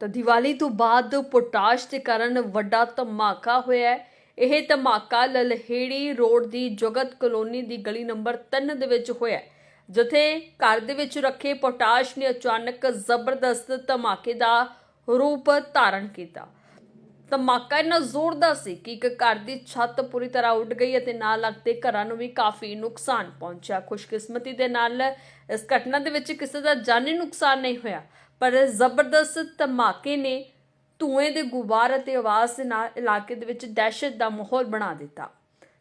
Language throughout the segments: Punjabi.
ਤਾਂ ਦੀਵਾਲੀ ਤੋਂ ਬਾਅਦ ਪੋਟਾਸ਼ ਦੇ ਕਾਰਨ ਵੱਡਾ ਧਮਾਕਾ ਹੋਇਆ ਹੈ। ਇਹ ਧਮਾਕਾ ਲਲਹੇੜੀ ਰੋਡ ਦੀ ਜਗਤ ਕਲੋਨੀ ਦੀ ਗਲੀ ਨੰਬਰ 3 ਦੇ ਵਿੱਚ ਹੋਇਆ ਜਿੱਥੇ ਘਰ ਦੇ ਵਿੱਚ ਰੱਖੇ ਪੋਟਾਸ਼ ਨੇ ਅਚਾਨਕ ਜ਼ਬਰਦਸਤ ਧਮਾਕੇ ਦਾ ਰੂਪ ਧਾਰਨ ਕੀਤਾ। ਧਮਾਕਾ ਇੰਨਾ ਜ਼ੋਰਦਾਰ ਸੀ ਕਿ ਇੱਕ ਘਰ ਦੀ ਛੱਤ ਪੂਰੀ ਤਰ੍ਹਾਂ ਉੱਡ ਗਈ ਅਤੇ ਨਾਲ ਲੱਗਦੇ ਘਰਾਂ ਨੂੰ ਵੀ ਕਾਫੀ ਨੁਕਸਾਨ ਪਹੁੰਚਿਆ। ਖੁਸ਼ਕਿਸਮਤੀ ਦੇ ਨਾਲ ਇਸ ਘਟਨਾ ਦੇ ਵਿੱਚ ਕਿਸੇ ਦਾ ਜਾਨੀ ਨੁਕਸਾਨ ਨਹੀਂ ਹੋਇਆ। ਪਰ ਜ਼ਬਰਦਸਤ ਧਮਾਕੇ ਨੇ ਧੂਏ ਦੇ ਗੁਬਾਰ ਅਤੇ ਆਵਾਜ਼ ਦੇ ਨਾਲ ਇਲਾਕੇ ਦੇ ਵਿੱਚ ਦਹਿਸ਼ਤ ਦਾ ਮਾਹੌਲ ਬਣਾ ਦਿੱਤਾ।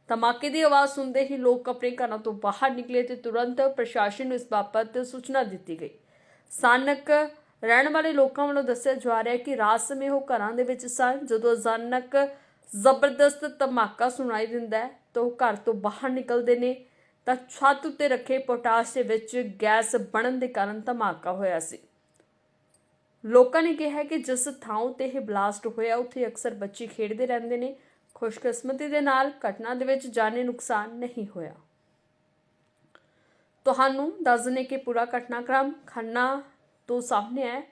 ਧਮਾਕੇ ਦੀ ਆਵਾਜ਼ ਸੁਣਦੇ ਹੀ ਲੋਕ ਆਪਣੇ ਘਰਾਂ ਤੋਂ ਬਾਹਰ ਨਿਕਲੇ ਤੇ ਤੁਰੰਤ ਪ੍ਰਸ਼ਾਸਨ ਨੂੰ ਇਸ ਬਾਬਤ ਸੂਚਨਾ ਦਿੱਤੀ ਗਈ। ਸਥਾਨਕ ਰਹਿਣ ਵਾਲੇ ਲੋਕਾਂ ਵੱਲੋਂ ਦੱਸਿਆ ਜਾ ਰਿਹਾ ਹੈ ਕਿ ਰਾਤ ਸਮੇਂ ਉਹ ਘਰਾਂ ਦੇ ਵਿੱਚ ਸਨ, ਜਦੋਂ ਅਚਾਨਕ ਜ਼ਬਰਦਸਤ ਧਮਾਕਾ ਸੁਣਾਈ ਦਿੰਦਾ ਹੈ ਤਾਂ ਉਹ ਘਰ ਤੋਂ ਬਾਹਰ ਨਿਕਲਦੇ ਨੇ। ਤਾਂ ਛੱਤ ਉੱਤੇ ਰੱਖੇ ਪੋਟਾਸ਼ ਦੇ ਵਿੱਚ ਗੈਸ ਬਣਨ ਦੇ ਕਾਰਨ ਧਮਾਕਾ ਹੋਇਆ ਸੀ। ਲੋਕਾਂ ਨੇ ਕਿਹਾ ਕਿ ਜਿਸ ਥਾਂ ਉਤੇ ਇਹ ਬਲਾਸਟ ਹੋਇਆ ਉੱਥੇ ਅਕਸਰ ਬੱਚੇ ਖੇਡਦੇ ਰਹਿੰਦੇ ਨੇ। ਖੁਸ਼ਕਿਸਮਤੀ ਦੇ ਨਾਲ ਘਟਨਾ ਦੇ ਵਿੱਚ ਜਾਨੀ ਨੁਕਸਾਨ ਨਹੀਂ ਹੋਇਆ। ਤੁਹਾਨੂੰ ਦੱਸ ਦਿੰਦੇ ਕਿ ਪੂਰਾ ਘਟਨਾਕ੍ਰਮ ਖੰਨਾ ਤੋਂ ਸਾਹਮਣੇ ਆਇਆ ਹੈ,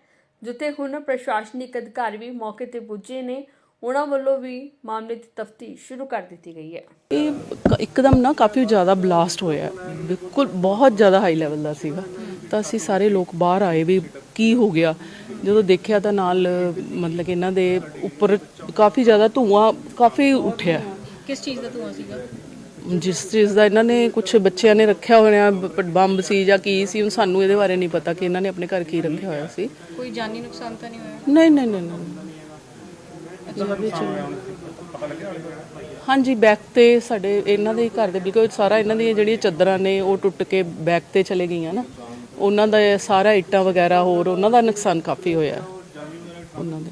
ਜਿੱਥੇ ਹੁਣ ਪ੍ਰਸ਼ਾਸਨਿਕ ਅਧਿਕਾਰੀ ਵੀ ਮੌਕੇ ਤੇ ਪੁੱਜੇ ਨੇ। ਉਹਨਾਂ ਵੱਲੋਂ ਵੀ ਮਾਮਲੇ ਦੀ ਤਫਤੀਸ਼ ਸ਼ੁਰੂ ਕਰ ਦਿੱਤੀ ਗਈ ਹੈ। ਇਹ ਕ- ਇੱਕਦਮ ਨਾ ਕਾਫੀ ਜ਼ਿਆਦਾ ਬਲਾਸਟ ਹੋਇਆ ਬਿਲਕੁਲ ਬਹੁਤ ਜ਼ਿਆਦਾ ਹਾਈ ਲੈਵਲ ਦਾ ਸੀਗਾ। ਤਾਂ ਅਸੀਂ ਸਾਰੇ ਲੋਕ ਬਾਹਰ ਆਏ ਵੀ ਕੀ ਹੋ ਗਿਆ। ਜਦੋਂ ਦੇਖਿਆ ਤਾਂ ਨਾਲ ਮਤਲਬ ਕਿ ਇਹਨਾਂ ਦੇ ਉੱਪਰ ਕਾਫੀ ਜ਼ਿਆਦਾ ਧੂਆਂ ਕਾਫੀ ਉੱਠਿਆ। ਕਿਸ ਚੀਜ਼ ਦਾ ਧੂਆਂ ਸੀਗਾ? ਜਿਸ ਚੀਜ਼ ਦਾ ਇਹਨਾਂ ਨੇ ਕੁਝ ਬੱਚਿਆਂ ਨੇ ਰੱਖਿਆ ਹੋਇਆ ਬੰਬ ਸੀ ਜਾਂ ਕੀ ਸੀ ਹੁਣ ਸਾਨੂੰ ਇਹਦੇ ਬਾਰੇ ਨਹੀਂ ਪਤਾ ਕਿ ਇਹਨਾਂ ਨੇ ਆਪਣੇ ਘਰ ਕੀ ਰੱਖਿਆ ਹੋਇਆ ਸੀ। ਕੋਈ ਜਾਨੀ ਨੁਕਸਾਨ ਤਾਂ ਨਹੀਂ ਹੋਇਆ? ਨਹੀਂ ਨਹੀਂ ਨਹੀਂ ਨਹੀਂ। ਹਾਂਜੀ ਬੈਕ ਤੇ ਸਾਡੇ ਇਹਨਾਂ ਦੇ ਘਰ ਦੇ ਬਿਲਕੁਲ ਸਾਰਾ ਇਹਨਾਂ ਦੀਆਂ ਜਿਹੜੀਆਂ ਚਾਦਰਾਂ ਨੇ ਉਹ ਟੁੱਟ ਕੇ ਬੈਕ ਤੇ ਚਲੇ ਗਈਆਂ ਨਾ। ਉਹਨਾਂ ਦਾ ਸਾਰਾ ਇੱਟਾਂ ਵਗੈਰਾ ਹੋਰ ਉਹਨਾਂ ਦਾ ਨੁਕਸਾਨ ਕਾਫੀ ਹੋਇਆ। ਉਹਨਾਂ ਦੇ।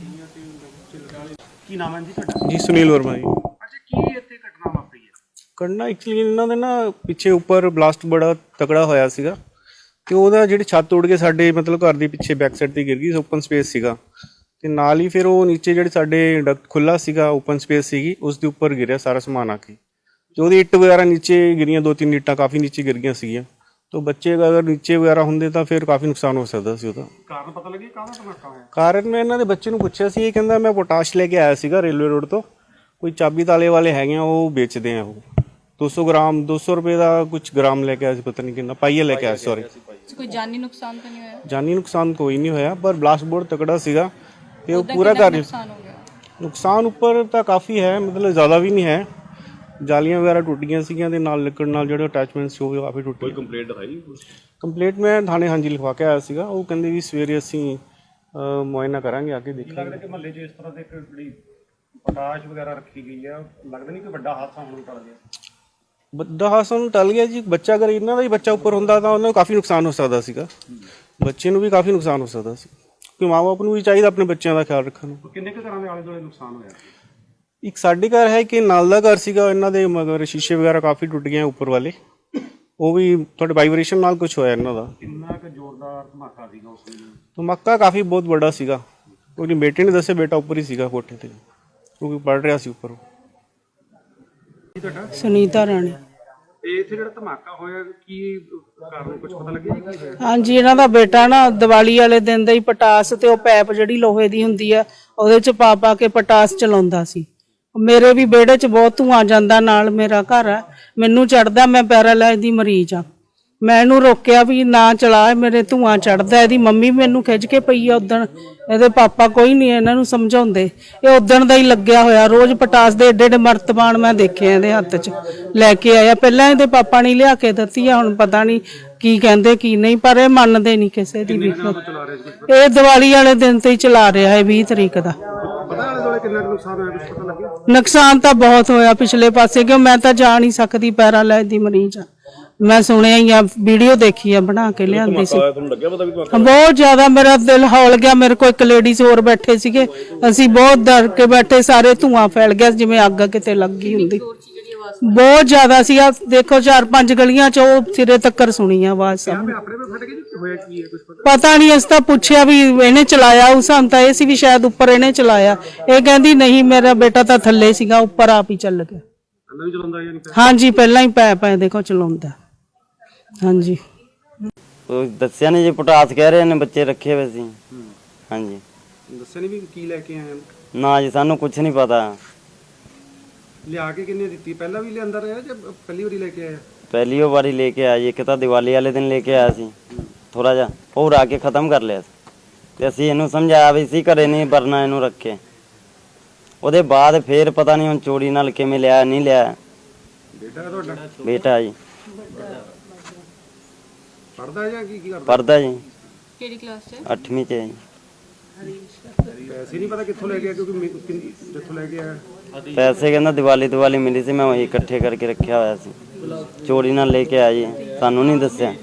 ਕੀ ਨਾਮ ਹੈ ਜੀ ਤੁਹਾਡਾ? ਜੀ ਸੁਨੀਲ ਵਰਮਾ ਜੀ। ਅੱਛਾ ਕੀ ਇੱਥੇ ਘਟਨਾ ਵਾਪਰੀ ਹੈ? ਕਰਨਾ ਐਕਚੁਅਲੀ ਇਹਨਾਂ ਦੇ ਨਾ ਪਿੱਛੇ ਉੱਪਰ ਬਲਾਸਟ ਬੜਾ ਤਕੜਾ ਹੋਇਆ ਸੀਗਾ। ਤੇ ਉਹਦਾ ਜਿਹੜੀ ਛੱਤ ਉੱਡ ਕੇ ਸਾਡੇ ਮਤਲਬ ਘਰ ਦੇ ਪਿੱਛੇ ਬੈਕ ਸਾਈਡ ਤੇ ਗਿਰ ਗਈ ਓਪਨ ਸਪੇਸ ਸੀਗਾ। ਤੇ ਨਾਲ ਹੀ ਫਿਰ ਉਹ ਨੀਚੇ ਜਿਹੜੇ ਸਾਡੇ ਡਕਟ ਖੁੱਲਾ ਸੀਗਾ ਓਪਨ ਸਪੇਸ ਸੀਗੀ ਉਸ ਦੇ ਉੱਪਰ ਗਿਰਿਆ ਸਾਰਾ ਸਮਾਨ ਆ ਕੇ। ਤੇ ਉਹਦੀ ਇੱਟ ਵਗੈਰਾ ਨੀਚੇ ਗਿਰੀਆਂ ਦੋ ਤਿੰਨ ਇੱਟਾਂ ਕਾਫੀ ਨੀਚੇ ਗਿਰ ਗਈਆਂ ਸੀਗੀਆਂ। ਤਾਂ ਬੱਚੇ ਅਗਰ ਨੀਚੇ ਵਗੈਰਾ ਹੁੰਦੇ ਤਾਂ ਫਿਰ ਕਾਫੀ ਨੁਕਸਾਨ ਹੋ ਸਕਦਾ ਸੀ ਉਹਦਾ ਕਾਰਨ ਪਤਾ ਲੱਗਿਆ ਕਾਹਦਾ ਧਮਾਕਾ ਹੋਇਆ? ਕਾਰਨ ਮੈਂ ਇਹਨਾਂ ਦੇ ਬੱਚੇ ਨੂੰ ਪੁੱਛਿਆ ਸੀ ਇਹ ਕਹਿੰਦਾ ਮੈਂ ਪੋਟਾਸ਼ ਲੈ ਕੇ ਆਇਆ ਸੀਗਾ ਰੇਲਵੇ ਰੋਡ ਤੋਂ। ਕੋਈ ਚਾਬੀ ਤਾਲੇ ਵਾਲੇ ਹੈਗੇ ਆ ਉਹ ਵੇਚਦੇ ਆ ਉਹ। 200 ਗ੍ਰਾਮ 200 ਰੁਪਏ ਦਾ ਕੁਝ ਗ੍ਰਾਮ ਲੈ ਕੇ ਆਇਆ ਸੀ ਪਤਾ ਨਹੀਂ ਕਿੰਨਾ ਪਾਈਆ ਲੈ ਕੇ ਆਇਆ ਸੌਰੀ ਕੋਈ ਜਾਨੀ ਨੁਕਸਾਨ ਤਾਂ ਨਹੀਂ ਹੋਇਆ? ਜਾਨੀ ਨੁਕਸਾਨ ਕੋਈ ਨਹੀਂ ਹੋਇਆ ਪਰ ਬਲਾਸਟ ਬੋਰਡ ਤਕੜਾ ਸੀਗਾ ਤੇ ਉਹ ਪੂਰਾ ਘਰ ਨੁਕਸਾਨ ਹੋ ਗਿਆ? ਨੁਕਸਾਨ ਉੱਪਰ ਤਾਂ ਕਾਫੀ ਹੈ ਮਤਲਬ ਜ਼ਿਆਦਾ ਵੀ ਨਹੀਂ ਹੈ। ਜਾਲੀਆਂ ਵਗੈਰਾ ਟੁੱਟ ਗਈਆਂ ਸੀਗੀਆਂ ਤੇ ਨਾਲ ਲੱਕੜ ਨਾਲ ਜਿਹੜੇ ਅਟੈਚਮੈਂਟ ਸੀ ਉਹ ਵੀ ਕਾਫੀ ਟੁੱਟ ਗਏ ਕੋਈ ਕੰਪਲੇਂਟ ਦਿਖਾਈ ਕੰਪਲੇਂਟ ਮੈਂ ਥਾਣੇ ਹਾਂਜੀ ਲਿਖਵਾ ਕੇ ਆਇਆ ਸੀਗਾ। ਉਹ ਕਹਿੰਦੇ ਵੀ ਸਵੇਰੇ ਅਸੀਂ ਅਹ, ਮੁਆਇਨਾ ਕਰਾਂਗੇ ਆ ਕੇ ਦੇਖਾਂਗੇ। ਲੱਗਦਾ ਕਿ ਮਹੱਲੇ 'ਚ ਇਸ ਤਰ੍ਹਾਂ ਦੇ ਇੱਕ ਜਿਹੜੀ ਪਟਾਸ਼ ਵਗੈਰਾ ਰੱਖੀ ਗਈ ਆ ਲੱਗਦਾ ਨਹੀਂ ਕਿ ਵੱਡਾ ਹਾਦਸਾ ਹੋਣ ਨੂੰ ਟਲ ਗਿਆ? ਵੱਡਾ ਹਾਦਸਾ ਨੂੰ ਟਲ ਗਿਆ ਜੀ। ਬੱਚਾ ਅਗਰ ਇਹਨਾਂ ਦਾ ਹੀ ਬੱਚਾ ਉੱਪਰ ਹੁੰਦਾ ਤਾਂ ਉਹਨਾਂ ਨੂੰ ਕਾਫੀ ਨੁਕਸਾਨ ਹੋ ਸਕਦਾ ਸੀਗਾ। ਬੱਚੇ ਨੂੰ ਵੀ ਕਾਫੀ ਨੁਕਸਾਨ ਹੋ ਸਕਦਾ ਸੀ। ਕਿ ਮਾਪੇ ਨੂੰ ਵੀ ਚਾਹੀਦਾ ਆਪਣੇ ਬੱਚਿਆਂ ਦਾ ਖਿਆਲ ਰੱਖਣ ਨੂੰ। ਕਿੰਨੇ ਕੁ ਘਰਾਂ ਦੇ ਆਲੇ ਦੁਆਲੇ ਨੁਕਸਾਨ ਹੋਇਆ? ਇੱਕ ਸਾਡੇ ਘਰ ਹੈ ਕਿ ਨਾਲ ਦਾ ਘਰ ਸੀਗਾ ਇਹਨਾਂ ਦੇ ਮਗਰ ਸ਼ੀਸ਼ੇ ਵਗੈਰਾ ਕਾਫੀ ਟੁੱਟ ਗਏ ਆ ਉੱਪਰ ਵਾਲੇ। ਉਹ ਵੀ ਤੁਹਾਡੇ ਵਾਈਬ੍ਰੇਸ਼ਨ ਨਾਲ ਕੁਝ ਹੋਇਆ ਇਹਨਾਂ ਦਾ। ਕਿੰਨਾ ਕੁ ਜ਼ੋਰਦਾਰ ਧਮਾਕਾ ਸੀਗਾ ਉਸ ਵੇਲੇ ਧਮਾਕਾ ਕਾਫੀ ਬਹੁਤ ਵੱਡਾ ਸੀਗਾ। ਉਹਦੀ ਬੇਟੇ ਨੇ ਦੱਸਿਆ ਬੇਟਾ ਉੱਪਰ ਹੀ ਸੀਗਾ ਕੋਠੇ ਤੇ। ਕਿਉਂਕਿ ਪੜ ਰਿਹਾ ਸੀ ਉੱਪਰ। ਉਹ। ਸੁਨੀਤਾ ਰਾਣੀ। ਤੇ ਇੱਥੇ ਜਿਹੜਾ ਧਮਾਕਾ ਹੋਇਆ ਕੀ ਕਾਰਨ ਕੁਝ ਪਤਾ ਲੱਗਿਆ ਜੀ ਕੀ ਹੋਇਆ? ਹਾਂਜੀ ਇਹਨਾਂ ਦਾ ਬੇਟਾ ਨਾ ਦੀਵਾਲੀ ਵਾਲੇ ਦਿਨ ਦਾ ਹੀ ਪਟਾਸ ਤੇ ਉਹ ਪੈਪ ਜਿਹੜੀ ਲੋਹੇ ਦੀ ਹੁੰਦੀ ਆ ਉਹਦੇ ਚ ਪਾ ਪਾ ਕੇ ਪਟਾਸ ਚਲਾਉਂਦਾ ਸੀ। ਮੇਰੇ ਵੀ ਵਿਹੜੇ ਚ ਬਹੁਤ ਧੂਆਂ ਜਾਂਦਾ ਨਾਲ ਮੇਰਾ ਘਰ ਆ। ਮੈਨੂੰ ਚੜਦਾ ਮੈਂ ਪੈਰਾਲਾਈਜ਼ ਦੀ ਮਰੀਜ਼ ਆ। ਮੈਂ ਇਹਨੂੰ ਰੋਕਿਆ ਵੀ ਨਾ ਚਲਾ ਮੇਰੇ ਧੂਆਂ ਚੜਦਾ ਇਹਦੀ ਮੰਮੀ ਮੈਨੂੰ ਖਿੱਚ ਕੇ ਪਈ ਆ ਉਦਣ। ਇਹਦੇ ਪਾਪਾ ਕੋਈ ਨਹੀਂ ਇਹਨਾਂ ਨੂੰ ਸਮਝਾਉਂਦੇ। ਇਹ ਉਦਣ ਦਾ ਹੀ ਲੱਗਿਆ ਹੋਇਆ ਰੋਜ਼ ਪਟਾਸ ਦੇ ਏਡੇ ਏਡੇ ਮਰਤਬਾਨ ਮੈਂ ਦੇਖੇ ਆ ਇਹਦੇ ਹੱਥ 'ਚ। ਲੈ ਕੇ ਆਇਆ ਪਹਿਲਾਂ ਇਹਦੇ ਪਾਪਾ ਨੇ ਲਿਆ ਕੇ ਦਿੱਤੀ ਆ ਹੁਣ ਪਤਾ ਨਹੀਂ ਕੀ ਕਹਿੰਦੇ ਕੀ ਨਹੀਂ ਪਰ ਇਹ ਮੰਨਦੇ ਨਹੀਂ ਕਿਸੇ ਦੀ ਵੀ। ਇਹ ਦੀਵਾਲੀ ਵਾਲੇ ਦਿਨ ਤੇ ਹੀ ਚਲਾ ਰਿਹਾ ਹੈ 20 ਤਰੀਕ ਦਾ। ਕਿੰਨਾ ਕੁ ਨੁਕਸਾਨ ਹੋਇਆ? ਕੁਝ ਪਤਾ ਲੱਗਿਆ? ਨੁਕਸਾਨ ਤਾਂ ਬਹੁਤ ਹੋਇਆ ਪਿਛਲੇ ਪਾਸੇ ਕਿਉਂ ਮੈਂ ਤਾਂ ਜਾ ਨਹੀਂ ਸਕਦੀ ਪੈਰਾਲਾਈਜ਼ ਦੀ ਮਰੀਜ਼। ਆ ਮੈਂ ਸੁਣਿਆ ਹੀ ਆ ਵੀਡੀਓ ਦੇਖੀ ਆ ਬਣਾ ਕੇ ਲਿਆਂਦੀ ਸੀ। ਬਹੁਤ ਜ਼ਿਆਦਾ ਮੇਰਾ ਦਿਲ ਹੌਲ ਗਿਆ ਮੇਰੇ ਕੋਲ ਇੱਕ ਲੇਡੀਜ਼ ਹੋਰ ਬੈਠੇ ਸੀਗੇ। ਅਸੀਂ ਬਹੁਤ ਡਰ ਕੇ ਬੈਠੇ ਸਾਰੇ ਧੂਆਂ ਫੈਲ ਗਿਆ ਜਿਵੇਂ ਅੱਗ ਕਿਤੇ ਲੱਗੀ ਹੁੰਦੀ। ਬਹੁਤ ਜ਼ਿਆਦਾ ਸੀ ਆ ਦੇਖੋ ਚਾਰ ਪੰਜ ਗਲੀਆਂ ਚ ਉਹ ਸਿਰੇ ਤੱਕਰ ਸੁਣੀ ਆ ਆਵਾਜ਼ ਸਭ। ਆਪਣੇ ਵੀ ਫਟ ਗਏ ਜੀ ਹੋਇਆ ਕੀ ਹੈ ਕੁਝ ਪਤਾ? ਪਤਾ ਨਹੀਂ ਇਸ ਤਾਂ ਪੁੱਛਿਆ ਵੀ ਇਹਨੇ ਚਲਾਇਆ ਉਸ ਸਾਨੂੰ ਤਾਂ ਇਹ ਸੀ ਵੀ ਸ਼ਾਇਦ ਉੱਪਰ ਇਹਨੇ ਚਲਾਇਆ। ਇਹ ਕਹਿੰਦੀ ਨਹੀਂ ਮੇਰਾ ਬੇਟਾ ਤਾਂ ਥੱਲੇ ਸੀਗਾ ਉੱਪਰ ਆਪ ਹੀ ਚੱਲ ਗਿਆ। ਅੰਦਰ ਵੀ ਚਲਾਉਂਦਾ ਜਾਂ ਨਹੀਂ ਹਾਂਜੀ ਪਹਿਲਾਂ ਹੀ ਪੈ ਪੈ ਦੇਖੋ ਚਲਾਉਂਦਾ। ਹਾਂਜੀ। ਉਹ ਦੱਸਿਆ ਨਹੀਂ ਜੀ ਪਟਾਸ ਕਹਿ ਰਹੇ ਨੇ ਬੱਚੇ ਰੱਖੇ ਹੋਏ ਸੀ। ਹਾਂਜੀ। ਦੱਸਿਆ ਨਹੀਂ ਵੀ ਕੀ ਲੈ ਕੇ ਆਏ ਨਾ ਜੀ ਸਾਨੂੰ ਕੁਝ ਨਹੀਂ ਪਤਾ। ਲਿਆ ਕੇ ਕਿੰਨੇ ਦਿੱਤੀ? ਪਹਿਲਾਂ ਵੀ ਲਿਆਂਦਾ ਰਿਹਾ ਜਾਂ ਪਹਿਲੀ ਵਾਰੀ ਲੈ ਕੇ ਆਇਆ? ਪਹਿਲੀ ਵਾਰੀ ਲੈ ਕੇ ਆਇਆ ਜੀ ਇੱਕ ਤਾਂ ਦੀਵਾਲੀ ਵਾਲੇ ਦਿਨ ਲੈ ਕੇ ਆਇਆ ਸੀ। ਥੋੜਾ ਜਿਹਾ ਹੋਰ ਆ ਕੇ ਖਤਮ ਕਰ ਲਿਆ ਸੀ। ਤੇ ਅਸੀਂ ਇਹਨੂੰ ਸਮਝਾਇਆ ਵੀ ਸੀ ਘਰੇ ਨਹੀਂ ਵਰਨਾ ਇਹਨੂੰ ਰੱਖੇ। ਉਹਦੇ ਬਾਅਦ ਫੇਰ ਪਤਾ ਨਹੀਂ ਹੁਣ ਚੋਰੀ ਨਾਲ ਕਿਵੇਂ ਲਿਆ ਨਹੀਂ ਲਿਆ। ਬੇਟਾ ਤੁਹਾਡਾ? ਬੇਟਾ ਜੀ। ਪੜਦਾ ਜਾਂ ਕੀ ਕੀ ਕਰਦਾ? ਪੜਦਾ ਜੀ। ਕਿਹੜੀ ਕਲਾਸ 'ਚ? ਹੈ 8ਵੀਂ ਚ ਹੈ ਜੀ। ਪੈਸੇ ਨਹੀਂ ਪਤਾ ਕਿੱਥੋਂ ਲੈ ਕੇ ਕਿਉਂਕਿ ਮੇ- ਕਿੰਨ- ਜਿੱਥੋਂ ਲੈ ਕੇ ਪੈਸੇ ਕਹਿੰਦਾ ਦੀਵਾਲੀ ਦੀਵਾਲੀ ਮਿਲੀ ਸੀ, ਮੈਂ ਉਹੀ ਇਕੱਠੇ ਕਰਕੇ ਰੱਖਿਆ ਹੋਇਆ ਸੀ। ਚੋਰੀ ਨਾਲ ਲੈ ਕੇ ਆਇਆ ਸਾਨੂੰ ਨਹੀਂ ਦੱਸਿਆ।